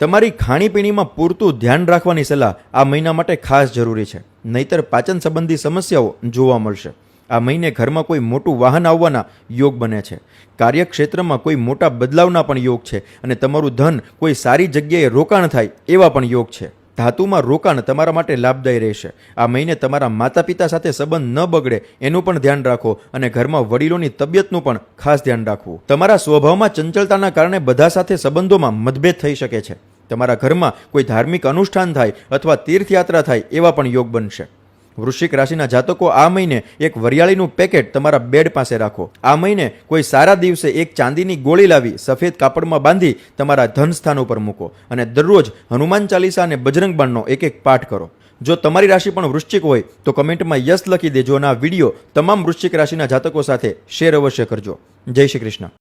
તમારી ખાણીપીણીમાં પૂરતું ધ્યાન રાખવાની સલાહ આ મહિના માટે ખાસ જરૂરી છે. નહીતર પાચન સંબંધી સમસ્યાઓ જોવા મળશે. આ મહિને ઘરમાં કોઈ મોટું વાહન આવવાના યોગ બને છે. કાર્યક્ષેત્રમાં કોઈ મોટા બદલાવના પણ યોગ છે અને તમારું ધન કોઈ સારી જગ્યાએ રોકાણ થાય એવા પણ યોગ છે. ધાતુમાં રોકાણ તમારા માટે લાભદાયી રહેશે. આ મહિને તમારા માતા પિતા સાથે સંબંધ ન બગડે એનું પણ ધ્યાન રાખો અને ઘરમાં વડીલોની તબિયતનું પણ ખાસ ધ્યાન રાખવું. તમારા સ્વભાવમાં ચંચળતાના કારણે બધા સાથે સંબંધોમાં મતભેદ થઈ શકે છે. તમારા ઘરમાં કોઈ ધાર્મિક અનુષ્ઠાન થાય અથવા તીર્થયાત્રા થાય એવા પણ યોગ બનશે. વૃશ્ચિક રાશિના જાતકો આ મહિને એક વરિયાળીનું પેકેટ તમારા બેડ પાસે રાખો. આ મહિને કોઈ સારા દિવસે એક ચાંદીની ગોળી લાવી સફેદ કાપડમાં બાંધી તમારા ધન સ્થાન ઉપર મૂકો અને દરરોજ હનુમાન ચાલીસા અને બજરંગ બાણનો એક એક પાઠ કરો. જો તમારી રાશિ પણ વૃશ્ચિક હોય તો કમેન્ટમાં યસ લખી દેજો અને આ વીડિયો તમામ વૃશ્ચિક રાશિના જાતકો સાથે શેર અવશ્ય કરજો. જય શ્રી કૃષ્ણ.